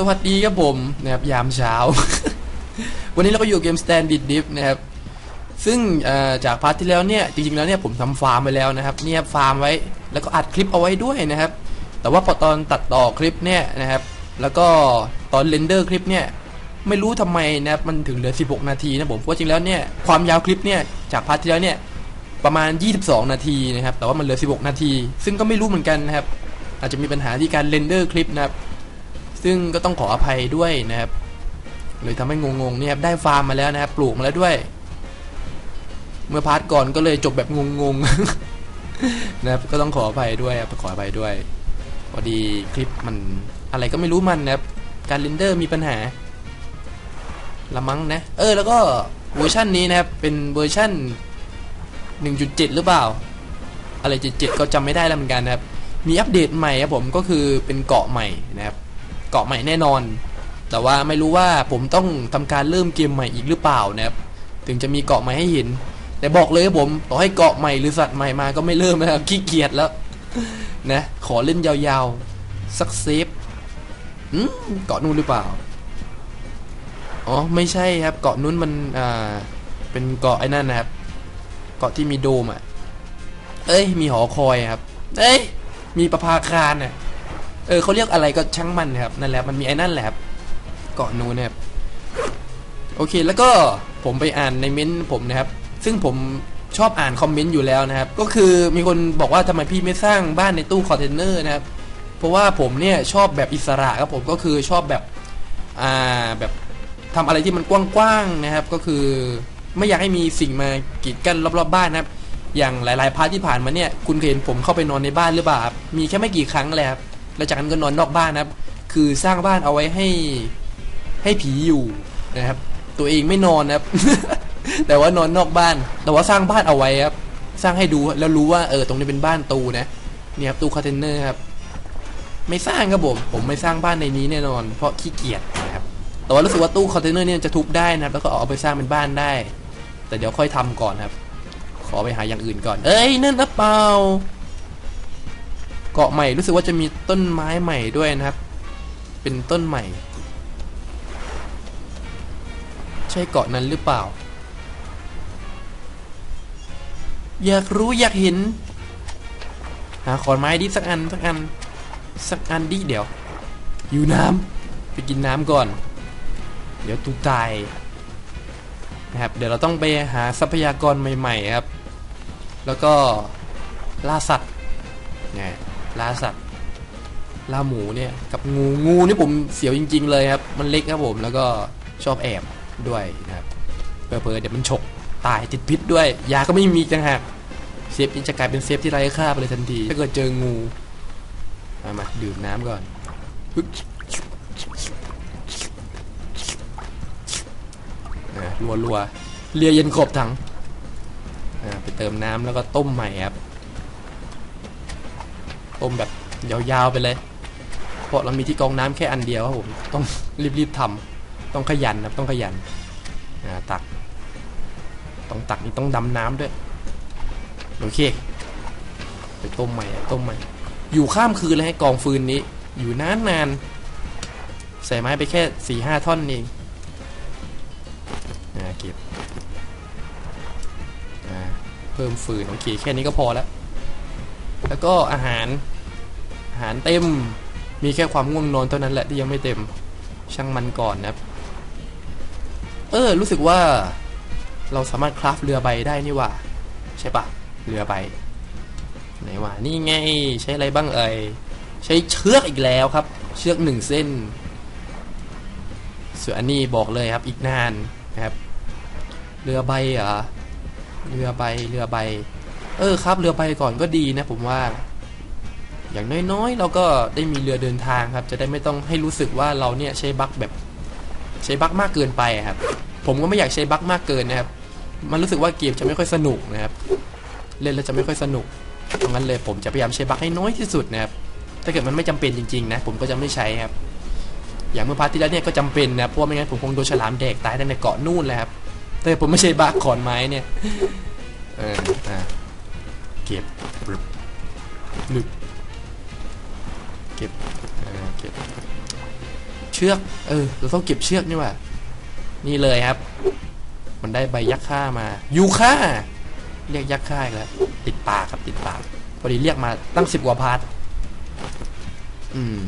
สวัสดีครับผมนะครับยามเช้า วันนี้เราก็อยู่เกม Stand Bit Dip นะครับ ซึ่งจากพาร์ทที่แล้วเนี่ย จริงๆแล้วเนี่ยผมทำฟาร์มไปแล้วนะครับ เนี่ยฟาร์มไว้แล้วก็อัดคลิปเอาไว้ด้วยนะครับ แต่ว่าพอตอนตัดต่อคลิปเนี่ยนะครับ แล้วก็ตอนเรนเดอร์คลิปเนี่ย ไม่รู้ทำไมนะครับมันถึงเหลือ 16 นาทีนะผมเพราะจริงแล้วเนี่ยความยาวคลิปเนี่ยจากพาร์ทที่แล้วเนี่ยประมาณ 22 นาทีนะครับ แต่ว่ามันเหลือ 16 นาที ซึ่งก็ไม่รู้เหมือนกันนะครับ อาจจะมีปัญหาที่การเรนเดอร์คลิปนะครับ ซึ่งก็ต้องขออภัยด้วยนะครับเลยทำให้งงๆเนี่ยครับได้ฟาร์มมาแล้วนะครับปลูกมาแล้วด้วย เมื่อพาร์ทก่อนก็เลยจบแบบงงๆนะครับก็ต้องขออภัยด้วยครับขออภัยด้วยพอดีคลิปมันอะไรก็ไม่รู้มันนะครับการเรนเดอร์มีปัญหาละมั้งนะ เออแล้วก็เวอร์ชันนี้นะครับเป็นเวอร์ชัน1.7 หรือเปล่า อะไร 77 ก็จำไม่ได้แล้วเหมือนกันนะครับ มีอัปเดตใหม่ครับผมก็คือเป็นเกาะใหม่นะครับ เกาะใหม่แน่นอน แต่ว่าไม่รู้ว่าผมต้องทำการเริ่มเกมใหม่อีกหรือเปล่านะครับ ถึงจะมีเกาะใหม่ให้เห็น แต่บอกเลยครับผม ต่อให้เกาะใหม่หรือสัตว์ใหม่มาก็ไม่เริ่มนะครับขี้เกียจแล้วนะ ขอเล่นยาวๆสักเซฟอืมเกาะนู้นหรือเปล่า อ๋อไม่ใช่ครับ เกาะนู้นมันอ่าเป็นเกาะไอ้นั่นนะครับ เกาะที่มีโดมอะ เอ้ยมีหอคอยครับ เอ้ยมีประภาคารน่ะ เออเขาเรียกอะไรก็ช่างมันนะครับนั่นแหละมันมีไอ้นั่นแหละเกาะนู้นนะครับโอเคแล้วก็ผมไปอ่านในเม้นต์ผมนะครับ ซึ่งผมชอบอ่านคอมเมนต์อยู่แล้วนะครับ ก็คือมีคนบอกว่าทำไมพี่ไม่สร้างบ้านในตู้คอนเทนเนอร์นะครับ เพราะว่าผมเนี่ยชอบแบบอิสระครับผมก็คือชอบแบบอ่าแบบทำอะไรที่มันกว้างๆนะครับ ก็คือไม่อยากให้มีสิ่งมากีดกั้นรอบๆบ้านนะครับ อย่างหลายๆพาร์ทที่ผ่านมาเนี่ย คุณเคยเห็นผมเข้าไปนอนในบ้านหรือเปล่าครับมีแค่ไม่กี่ครั้งเลยครับ แล้วจากนั้นก็นอนนอกบ้านนะครับ คือสร้างบ้านเอาไว้ให้ให้ผีอยู่นะครับ ตัวเองไม่นอนนะครับ แต่ว่านอนนอกบ้าน แต่ว่าสร้างบ้านเอาไว้ครับ สร้างให้ดูแล้วรู้ว่าเออตรงนี้เป็นบ้านตูนะเนี่ยครับตู้คอนเทนเนอร์ครับ ไม่สร้างครับผม ผมไม่สร้างบ้านในนี้แน่นอน เพราะขี้เกียจนะครับ แต่ว่ารู้สึกว่าตู้คอนเทนเนอร์เนี่ยจะทุบได้นะครับ แล้วก็เอาไปสร้างเป็นบ้านได้ แต่เดี๋ยวค่อยทำก่อนครับ ขอไปหาอย่างอื่นก่อน เอ้ยนั่นนะเปล่า เกาะใหม่รู้สึกว่าจะมีต้นไม้ใหม่ด้วยนะครับ เป็นต้นใหม่ ใช่เกาะนั้นหรือเปล่า อยากรู้อยากเห็น หาขอนไม้ดิสักอันสักอัน สักอันดิเดี๋ยว อยู่น้ำไปกินน้ำก่อน เดี๋ยวตุกตายนะครับเดี๋ยวเราต้องไปหาทรัพยากรใหม่ ๆ ครับ แล้วก็ล่าสัตว์ ล่าสัตว์ล่าหมูเนี่ยกับงูงูนี่ผมเสียวจริง ๆ เลยครับ มันเล็กครับผมแล้วก็ชอบแอบด้วยนะครับเผลอๆเดี๋ยวมันฉกตายติดพิษด้วยยาก็ไม่มีจังหากเซฟนี้จะกลายเป็นเซฟที่ไร้ค่าไปเลยทันทีถ้าเกิดเจองูมามาดื่มน้ำก่อนรัวรัวๆเลียเย็นขอบถังไปเติมน้ำแล้วก็ต้มใหม่ครับ ต้มแบบยาวๆไปเลยเพราะเรามีที่กองน้ำแค่อันเดียวครับผมต้องรีบๆทำต้องขยันนะต้องขยันตักต้องตักนี่ต้องดำน้ำด้วยโอเคไปต้มใหม่ต้มใหม่ อยู่ข้ามคืนเลยให้กองฟืนนี้ อยู่นานนานใส่ไม้ไปแค่สี่ห้าท่อนเองเก็บเพิ่มฟืนโอเคแค่นี้ก็พอแล้ว แล้วก็อาหารอาหารเต็มมีแค่ความง่วงนอนเท่านั้นแหละที่ยังไม่เต็มช่างมันก่อนนะครับ เออ รู้สึกว่าเราสามารถคราฟเรือใบได้นี่ว่า ใช่ปะเรือใบไหนวะนี่ไงใช้อะไรบ้างเอ่ยใช้เชือกอีกแล้วครับ เชือกหนึ่งเส้นส่วนอันนี้บอกเลยครับอีกนานนะครับ เรือใบเหรอเรือใบเรือใบ เออครับ เรือใบก่อนก็ดีนะผมว่า อย่างน้อยๆ เราก็ได้มีเรือเดินทางครับ จะได้ไม่ต้องให้รู้สึกว่าเราเนี่ยใช้บั๊กแบบ ใช้บั๊กมากเกินไปครับ ผมก็ไม่อยากใช้บั๊กมากเกินนะครับ มันรู้สึกว่าเกมจะไม่ค่อยสนุกนะครับ เล่นแล้วจะไม่ค่อยสนุกเพราะงั้นเลยผมจะพยายามใช้บั๊กให้น้อยที่สุดนะครับ ถ้าเกิดมันไม่จำเป็นจริงๆ นะ ผมก็จะไม่ใช้ครับ อย่างเมื่อพาร์ทที่แล้วเนี่ยก็จำเป็นนะเพราะว่าไม่งั้นผมคงโดนฉลามแดกตายตั้งแต่เกาะนู่นเลยครับแต่ผมไม่ใช่บั๊กขอนไม้เนี่ย เออ เก็บปรึบลึกเก็บเออเก็บ เชือก เออ เราต้องเก็บเชือกนี่ว่า นี่เลยครับ มันได้ใบยักษ์ค่ามา ยูค่า เรียกยักษ์ค่าอีกแล้ว ติดปากครับติดปาก พอดีเรียกมาตั้งสิบกว่าพาร์ทอืม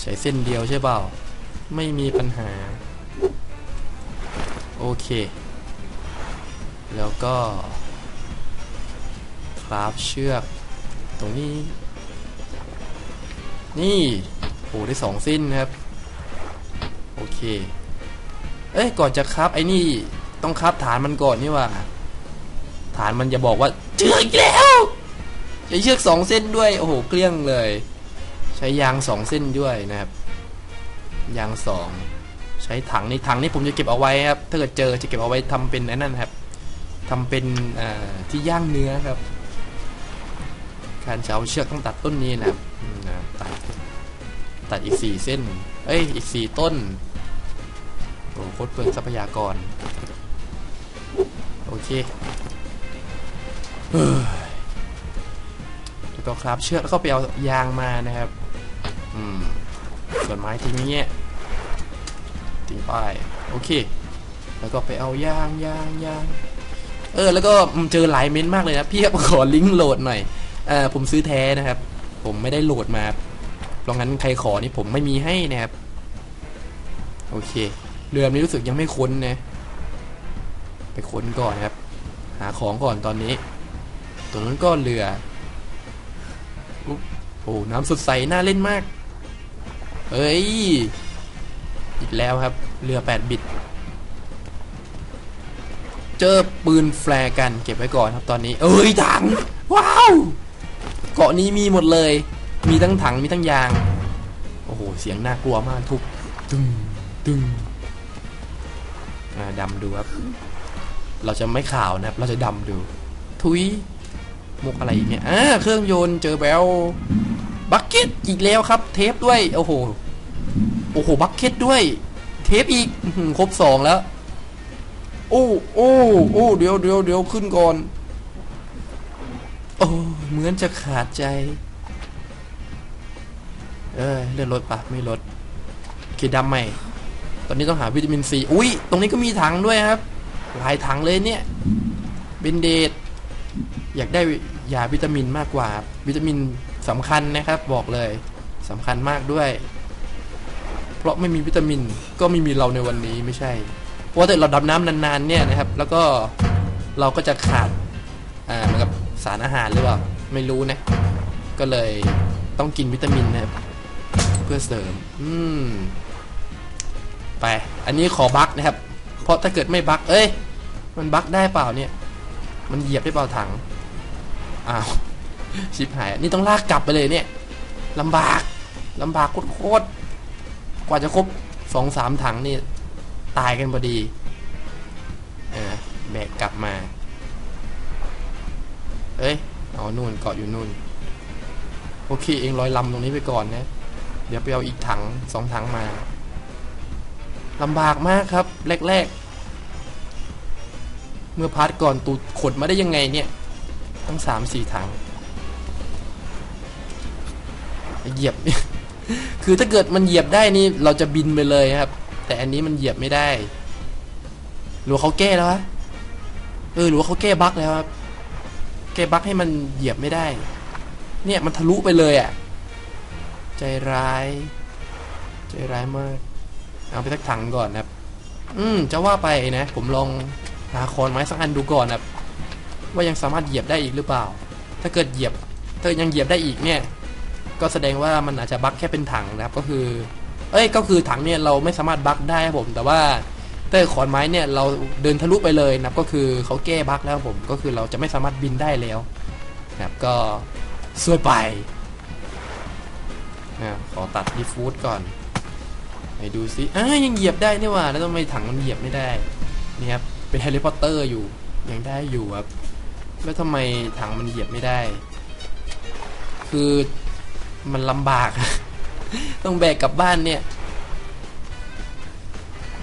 ใช้เส้นเดียวใช่เปล่า ไม่มีปัญหา โอเค แล้วก็ ราฟเชือก ตรงนี้ นี่โอ้ได้สองเส้นครับ โอเค เอ้ยก่อนจะคราฟไอ้นี่ต้องคราฟฐานมันก่อนนี่ว่า ฐานมันจะบอกว่าเจออีกแล้วใช้เชือกสองเส้นด้วย โอ้โหเกลี้ยงเลย ใช้ยางสองเส้นด้วยนะครับ ยางสองใช้ถังในถังนี่ผมจะเก็บเอาไว้ครับ ถ้าเกิดเจอจะเก็บเอาไว้ทำเป็นไอ้นั่นครับทำเป็นที่ย่างเนื้อครับ การจะเอาเชือกต้องตัดต้นนี้นะครับอืมนะตัดตัดอีกสี่เส้น เอ้ยอีกสี่ต้นโอ้โคตรเปลืองทรัพยากร โอเคเฮ้ยแล้วก็ครับเชือกแล้วก็ไปเอายางมานะครับอืมส่วนไม้ทิ้งเงี้ยทิ้งไปโอเค แล้วก็ไปเอายางยางยางเออ แล้วก็เจอหลายเม้นต์มากเลยนะพี่ครับขอลิงก์โหลดหน่อย เออผมซื้อแท้นะครับ ผมไม่ได้โหลดมาเพราะงั้นใครขอนี่ผมไม่มีให้นะครับ โอเค เรือนี้รู้สึกยังไม่ค้นนะ ไปค้นก่อนครับ หาของก่อนตอนนี้ตรงนั้นก็เรืออุ๊บโอ้น้ำสดใสน่าเล่นมาก เอ้ย อีกแล้วครับ เรือ8บิต เจอปืนแฟร์กันเก็บไว้ก่อนครับตอนนี้ เอ้ยถัง ว้าว เกาะนี้มีหมดเลย มีทั้งถังมีทั้งยาง โอ้โห เสียงน่ากลัวมากทุบตึงตึงดำดูครับ เราจะไม่ข่าวนะครับ เราจะดำดู ทุยมุกอะไรอีกเนี่ยอ่าเครื่องยนต์เจอแบลบักเก็ตอีกแล้วครับ เทปด้วย โอ้โห โอ้โห บักเก็ตด้วย เทปอีก ครบสองแล้ว โอ้ โอ้ โอ้ เดี๋ยวเดี๋ยวเดี๋ยวขึ้นก่อน โอ้เหมือนจะขาดใจ เออเลื่อนรถปะไม่ลดขีดดำใหม่ ตอนนี้ต้องหาวิตามินซีอุ้ยตรงนี้ก็มีถังด้วยครับหลายถังเลยเนี่ยเบนเดตอยากได้ยาวิตามินมากกว่า วิตามินสำคัญนะครับบอกเลยสำคัญมากด้วย เพราะไม่มีวิตามินก็ไม่มีเราในวันนี้ไม่ใช่ เพราะว่าถ้าเราดำน้ำนานๆเนี่ยนะครับ แล้วก็เราก็จะขาดอ่าเหมือนกับ สารอาหารหรือเปล่า ไม่รู้นะ ก็เลยต้องกินวิตามินนะครับ เพื่อเสริม อืม ไป อันนี้ขอบักนะครับ เพราะถ้าเกิดไม่บัก เอ้ย มันบักได้เปล่าเนี่ย มันเหยียบได้เปล่าถัง อ้าว ชิบหาย นี่ต้องลากกลับไปเลยเนี่ยลำบากลำบากโคตรๆกว่าจะครบสองสามถังนี่ ตายกันพอดี เออแบกกลับมา เอ้ยเอานู่นเกาะอยู่นู่น โอเคเองลอยลำตรงนี้ไปก่อนนะ เดี๋ยวไปเอาอีกถังสองถังมาลำบากมากครับ แรกๆ เมื่อพาร์ทก่อนตูดขดมาได้ยังไงเนี่ยทั้งสามสี่ถังเหยียบ คือถ้าเกิดมันเหยียบได้นี่เราจะบินไปเลยครับ แต่อันนี้มันเหยียบไม่ได้ หรือเขาแก้แล้ววะเออหรือว่าเขาแก้บั๊กแล้วครับ แกบักให้มันเหยียบไม่ได้ เนี่ยมันทะลุไปเลยอะ่ะ ใจร้าย ใจร้ายมาก เอาไปสักถังก่อนนะครับ อืมจะว่าไปนะ ผมลองหาคอนไม้สักอันดูก่อนนะครับ ว่ายังสามารถเหยียบได้อีกหรือเปล่า ถ้าเกิดเหยียบถ้ายังเหยียบได้อีกเนี่ย ก็แสดงว่ามันอาจจะบักแค่เป็นถังนะครับ ก็คือ เอ้ย ก็คือถังเนี่ยเราไม่สามารถบักได้ครับผม แต่ว่า ถ้าขอนไม้เนี่ยเราเดินทะลุไปเลยนะครับก็คือเขาแก้บั๊กแล้วผมก็คือเราจะไม่สามารถบินได้แล้วนะครับก็สวยไปนะขอตัดดีฟูดก่อนไปดูซิอ้ายังเหยียบได้นี่ว่าแล้วทำไมถังมันเหยียบไม่ได้นี่ครับเป็นแฮร์รี่พอตเตอร์อยู่ยังได้อยู่ครับแล้วทำไมถังมันเหยียบไม่ได้ คือมันลำบาก ต้องแบกกลับบ้านเนี่ย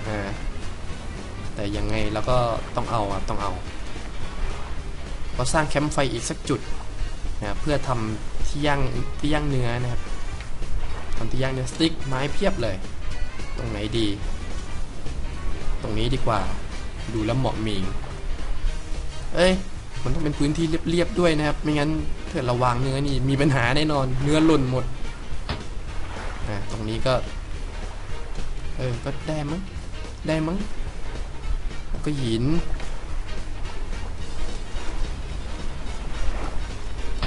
อ่า แต่ยังไงเราก็ต้องเอาครับต้องเอาเราสร้างแคมป์ไฟอีกสักจุดนะเพื่อทำที่ย่างที่ย่างเนื้อนะครับทำที่ย่างเนื้อสติ๊กไม้เพียบเลย ตรงไหนดี ตรงนี้ดีกว่า ดูแล้วเหมาะมิงเอ้ยมันต้องเป็นพื้นที่เรียบๆด้วยนะครับ ไม่งั้นถ้าเราวางเนื้อนี่มีปัญหาแน่นอน เนื้อหล่นหมดอ่าตรงนี้ก็ เออ ก็ได้มั้ง ได้มั้ง ก็หิน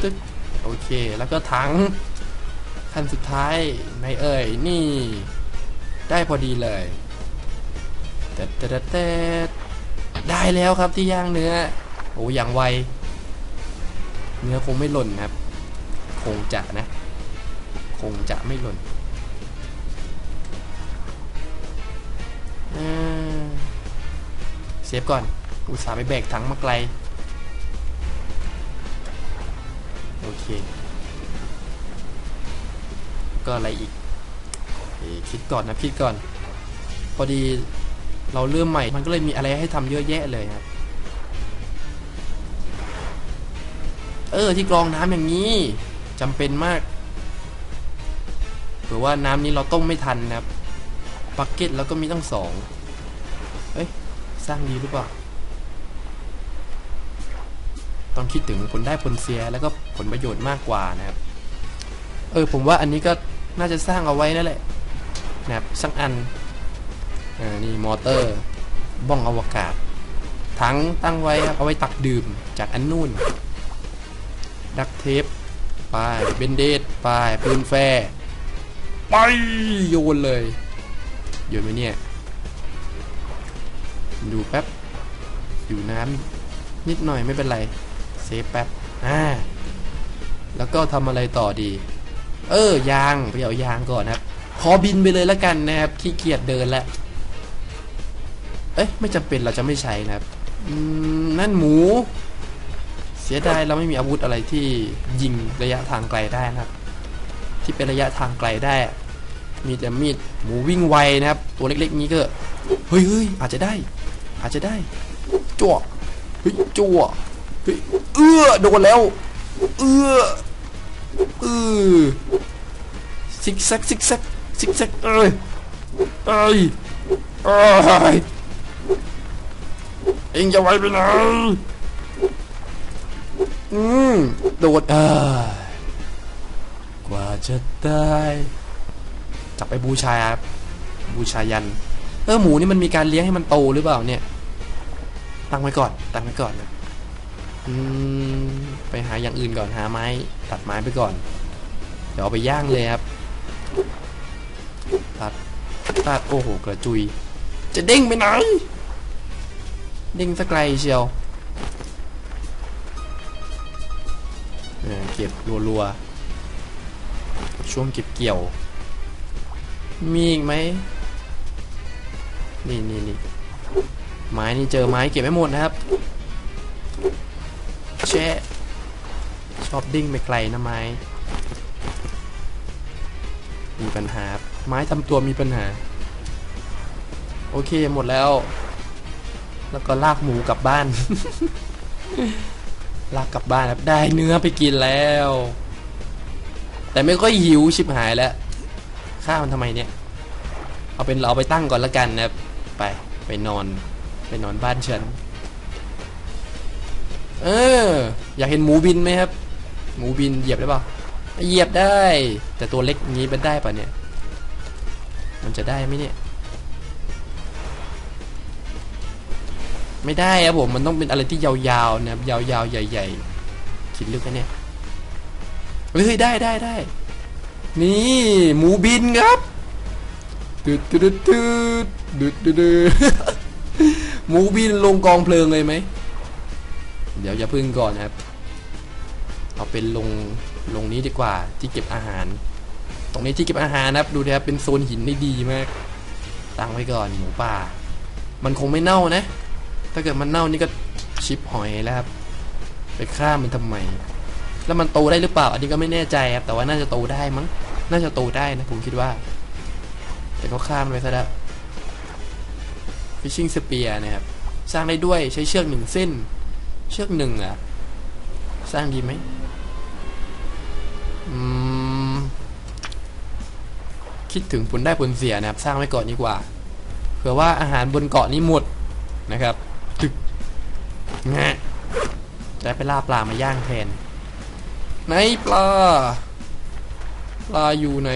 ตึ๊ดโอเค แล้วก็ถังขั้นสุดท้ายในเอ่ย นี่ ได้พอดีเลยแต่แต่แต่แต่ได้แล้วครับที่ย่างเนื้อ โอ้อย่างไว เนื้อคงไม่หล่นครับ คงจะนะ คงจะไม่หล่นอ่า เซฟก่อน อุตส่าห์ไปแบกถังมาไกล โอเค ก็อะไรอีกอคิดก่อนนะคิดก่อน พอดีเราเริ่มใหม่ มันก็เลยมีอะไรให้ทำเยอะแยะเลยครับ เออที่กรองน้ำอย่างนี้จำเป็นมากเผื่อว่าน้ำนี้เราต้มไม่ทันนะครับบักเก็ตแล้วก็มีตั้งสองเอ้ย สร้างดีหรือเปล่า ต้องคิดถึงผลได้ผลเสียแล้วก็ผลประโยชน์มากกว่านะครับ เออผมว่าอันนี้ก็น่าจะสร้างเอาไว้นั่นแหละนะครับสักอันอ่านี่มอเตอร์บ้องอวกาศ ถังตั้งไว้เอาไว้ตักดื่มจากอันนู่นดักเทปไปเบนเดดไปปืนแฟร์ไปโยนเลยโยนไหมเนี่ย ดูแป๊บอยู่น้ำนิดหน่อยไม่เป็นไรเซฟแป๊บอ่าแล้วก็ทำอะไรต่อดี เออยางไปเอายางก่อนนะครับขอบินไปเลยแล้วกันนะครับขี้เกียจเดินล้วเอ้ยไม่จำเป็นเราจะไม่ใช้นะครับนั่นหมู เสียดายเราไม่มีอาวุธอะไรที่ยิงระยะทางไกลได้นะครับ ที่เป็นระยะทางไกลได้ มีแต่มีดหมูวิ่งไวนะครับ ตัวเล็กๆนี้ก็เฮ้ยเฮ้ยอาจจะได้ อาจจะได้จั่วเฮ้ยจั่วเฮ้ยเอื้อโดนแล้วเอื้อเออซิกแซกซิกแซกซิกแซกเอ้ยเอ้ยเอ้ยเอ็งจะไวไปไหนอืมโดดเอ้ยกว่าจะได้จับไปบูชาครับบูชายัน เออหมูนี่มันมีการเลี้ยงให้มันโตหรือเปล่าเนี่ยตั้งไว้ก่อนตั้งไว้ก่อนนะอืมไปหาอย่างอื่นก่อนหาไม้ตัดไม้ไปก่อน เดี๋ยวเอาไปย่างเลยครับตัดตัดโอ้โหกระจุย จะเด้งไปไหนเด้งสักไกลเชียวเออเก็บรัวๆช่วงเก็บเกี่ยว มีอีกไหม นี่นี่นี่ไม้นี่เจอไม้เก็บไม่หมดนะครับแชะชอบดิ้งไปไกลนะไม้ มีปัญหา ไม้ทำตัวมีปัญหา โอเคหมดแล้ว แล้วก็ลากหมูกลับบ้าน ลากกลับบ้านครับได้เนื้อไปกินแล้ว แต่ไม่ค่อยหิวชิบหายแล้วข้าวมันทำไมเนี่ย เอาเป็นเราเอาไปตั้งก่อนละกันนะครับ ไป ไปนอน ไปนอนบ้านฉัน เออ อยากเห็นหมูบินไหมครับ หมูบินเหยียบได้ปล่าเหยียบได้ แต่ตัวเล็กงี้มันได้ปะเนี่ย มันจะได้ไหมเนี่ย ไม่ได้ครับผม มันต้องเป็นอะไรที่ยาวๆนะครับ ยาวๆ ใหญ่ ๆ คิดลึกนะเนี่ย เฮ้ย ได้ได้ได้ นี่ หมูบินครับ ตึดตึดตึดตึดดึดหมูบินลงกองเพลิงเลยไหม เดี๋ยวอย่าพึ่งก่อนนะครับ เอาเป็นลงลงนี้ดีกว่าที่เก็บอาหาร ตรงนี้ที่เก็บอาหารนะครับ ดูนะครับเป็นโซนหินได้ดีมาก ตั้งไว้ก่อนหมูป่า มันคงไม่เน่านะ ถ้าเกิดมันเน่านี่ก็ชิปหอยแล้วครับ ไปฆ่ามันทำไม แล้วมันโตได้หรือเปล่า อันนี้ก็ไม่แน่ใจครับ แต่ว่าน่าจะโตได้มั้ง น่าจะโตได้นะผมคิดว่า แต่ก็ฆ่ามไปซะแล้ว fishing spear นะครับ สร้างได้ด้วยใช้เชือกหนึ่งเส้น เชือกหนึ่งอะ สร้างดีไหมอืมคิดถึงผลได้ผลเสียนะครับ สร้างไว้ก่อนดีกว่า เผื่อว่าอาหารบนเกาะนี้หมดนะครับตึกแงะจะไปล่าปลามาย่างแทน ไหนปลา ปลาอยู่ไหน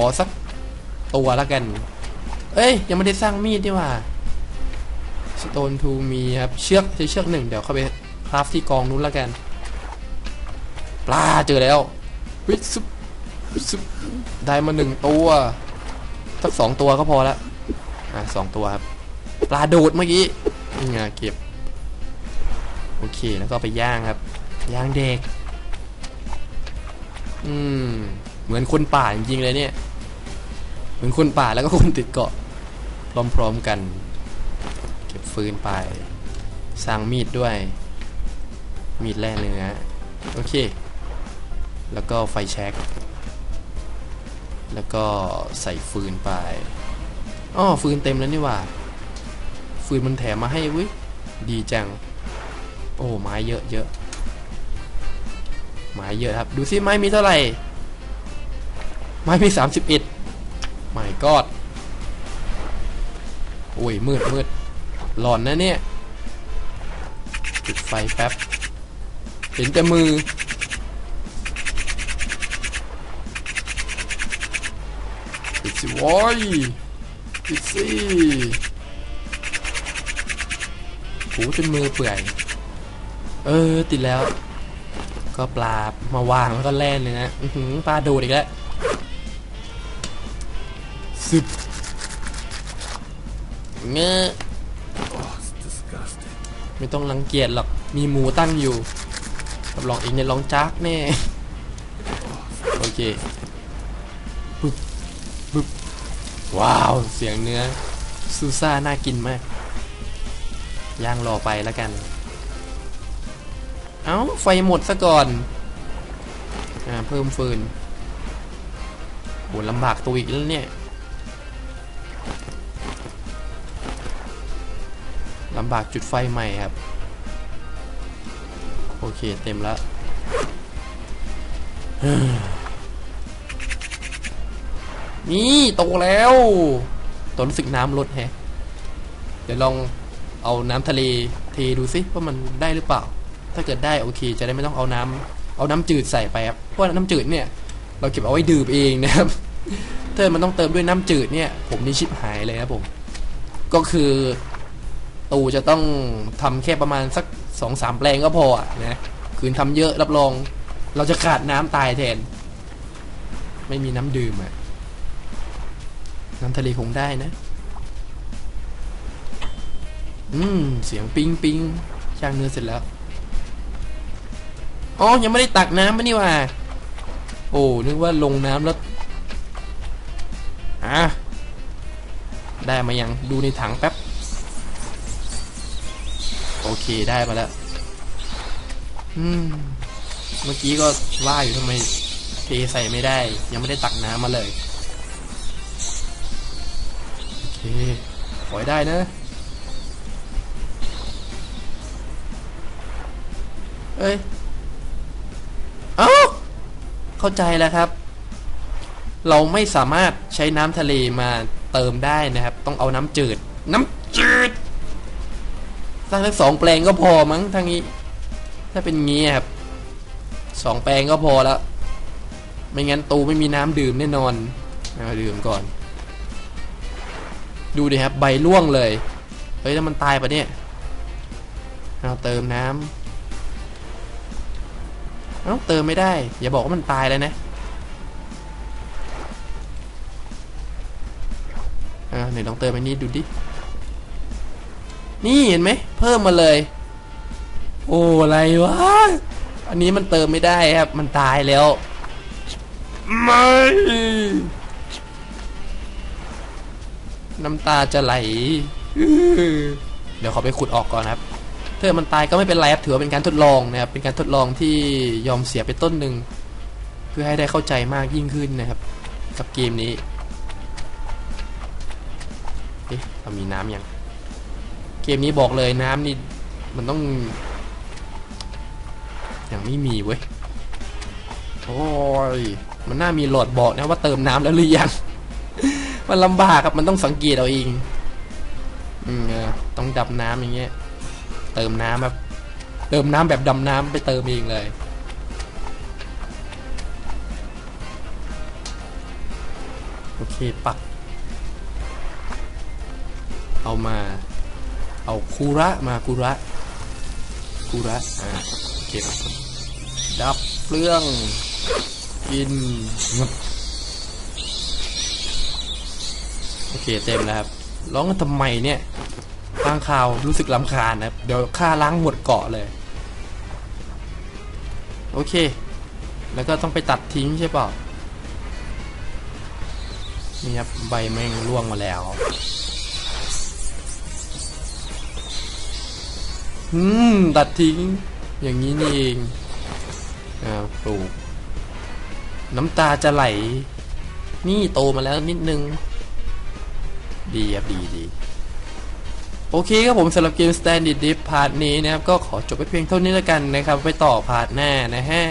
อสักตัวแล้วกัน เอ้ย ยังไม่ได้สร้างมีดดีว่า Stone to มีครับ เชือกใช้เชือกหนึ่งเดี๋ยวเข้าไปคราฟที่กองนู้นแล้วกัน ปลาเจอแล้ววิซุปวิซุปได้มาหนึ่งตัวสักสองตัวก็พอละอะสองตัวครับ ปลาโดดเมื่อกี้นี่ไงเก็บ โอเคแล้วก็ไปย่างครับ ย่างเด็ก อืม เหมือนคนป่าจริงๆเลยเนี่ย เหมือนคนป่าแล้วก็คนติดเกาะพร้อมๆกัน เก็บฟืนไป สร้างมีดด้วย มีดแร่เนื้อโอเค แล้วก็ไฟแช็กแล้วก็ใส่ฟืนไปอ๋อฟืนเต็มแล้วนี่ว่า ฟืนมันแถมมาให้วิดีจัง โอ้ไม้เยอะเยอะไม้เยอะครับ ดูซิไม้มีเท่าไหร่ ไม้มีสามสิบเอ็ดไม่กอดโอ้ยมืดมืดหลอนนะเนี่ยปิดไฟแป๊บ เห็นแต่มือ ปิดสิวอยปิดสิหูจนมือเปื่อย เออ ติดแล้ว ก็ปลามาวางแล้วก็แล่นเลยนะอือหือปลาโดดอีกแล้ว สิบเงอะ Oh, ไม่ต้องรังเกียจหรอก มีหมูตั้งอยู่รับรองเองเนี่ยร้องจักแน่ โอเคปึ๊บปึ๊บว้าว เสียงเนื้อ ซูซ่า น่ากินมาก ย่างรอไปแล้วกัน เอ้า ไฟหมดซะก่อน อ่า เพิ่มฟืนโหลำบากตัวอีกแล้วเนี่ย ลำบากจุดไฟใหม่ครับ โอเคเต็มแล้วนี่โตแล้วตอนรู้สึกน้ำลดแฮะ เดี๋ยวลองเอาน้ำทะเลเทดูสิว่ามันได้หรือเปล่า ถ้าเกิดได้โอเค จะได้ไม่ต้องเอาน้ำเอาน้ำจืดใส่ไปครับ เพราะว่าน้ำจืดเนี่ย เราเก็บเอาไว้ดื่มเองนะครับถ้ามันต้องเติมด้วยน้ำจืดเนี่ย ผมนี่ชิบหายเลยครับผม ก็คือ ตูจะต้องทำแค่ประมาณสักสองสามแปลงก็พออะนะคืนทำเยอะรับรอง เราจะขาดน้ำตายแทน ไม่มีน้ำดื่มอะน้ำทะเลคงได้นะ อืม เสียงปิงปิงช่างเนื้อเสร็จแล้ว อ๋อ ยังไม่ได้ตักน้ำปะนี่ว่า โอ้ นึกว่าลงน้ำแล้ว อะ ได้มายัง ดูในถังแป๊บ เคได้มาแล้ว อืม เมื่อกี้ก็ว่าอยู่ทำไมเทใส่ไม่ได้ ยังไม่ได้ตักน้ำมาเลยโอเคปล่อยได้นะเอ้ย เอ้า เข้าใจแล้วครับ เราไม่สามารถใช้น้ำทะเลมาเติมได้นะครับ ต้องเอาน้ำจืด น้ำจืด สร้างทั้งสองแปลงก็พอมั้งทางนี้ ถ้าเป็นงี้ครับสองแปลงก็พอแล้ว ไม่งั้นตูไม่มีน้ำดื่มแน่นอนเอาดื่มก่อน ดูดิครับ ใบร่วงเลย เฮ้ยแล้วมันตายปะเนี่ยเอาเติมน้ำเอาเติมไม่ได้ อย่าบอกว่ามันตายเลยนะอ่าไหนลองเติมอันนี้ดูดิ นี่เห็นไหมเพิ่มมาเลย โอ้อะไรวะ อันนี้มันเติมไม่ได้ครับ มันตายแล้ว ไม่น้ำตาจะไหล เดี๋ยวขอไปขุดออกก่อนครับถ้ามันตายก็ไม่เป็นไรครับถือว่าเป็นการทดลองนะครับ เป็นการทดลองที่ยอมเสียไปต้นหนึ่งเพื่อให้ได้เข้าใจมากยิ่งขึ้นนะครับ กับเกมนี้เอ๊ะเรามีน้ำยัง เกมนี้บอกเลยน้ำนี่มันต้องยังไม่มีเว้ยโอ้ยมันน่ามีโหลดบอกนะว่าเติมน้ำแล้วหรือยัง มันลำบากครับมันต้องสังเกตเอาเองอืมต้องดับน้ำอย่างเงี้ย เติมน้ำแบบ เติมน้ำแบบดำน้ำไปเติมเองเลยโอเคปัก เอามา เอาคูระมาคูระคูระอ่าเก็บ ดับเปลือง กิน โอเคเต็มแล้วครับ ร้องทำไมเนี่ยข้างข่าวรู้สึกลำคาญนะครับ เดี๋ยวค่าล้างหมดเกาะเลย โอเค แล้วก็ต้องไปตัดทิ้งใช่เปล่านี่ครับใบแม่งร่วงมาแล้ว อืมตัดทิ้ง อย่างนี้นี่เองอ่าปลูก น้ำตาจะไหล นี่โตมาแล้วนิดนึง ดีครับดีดีโอเคครับผมสำหรับเกม Stand It Dip พาร์ทนี้นะครับ ก็ขอจบไปเพียงเท่านี้แล้วกันนะครับ ไปต่อพาร์ทหน้านะฮะ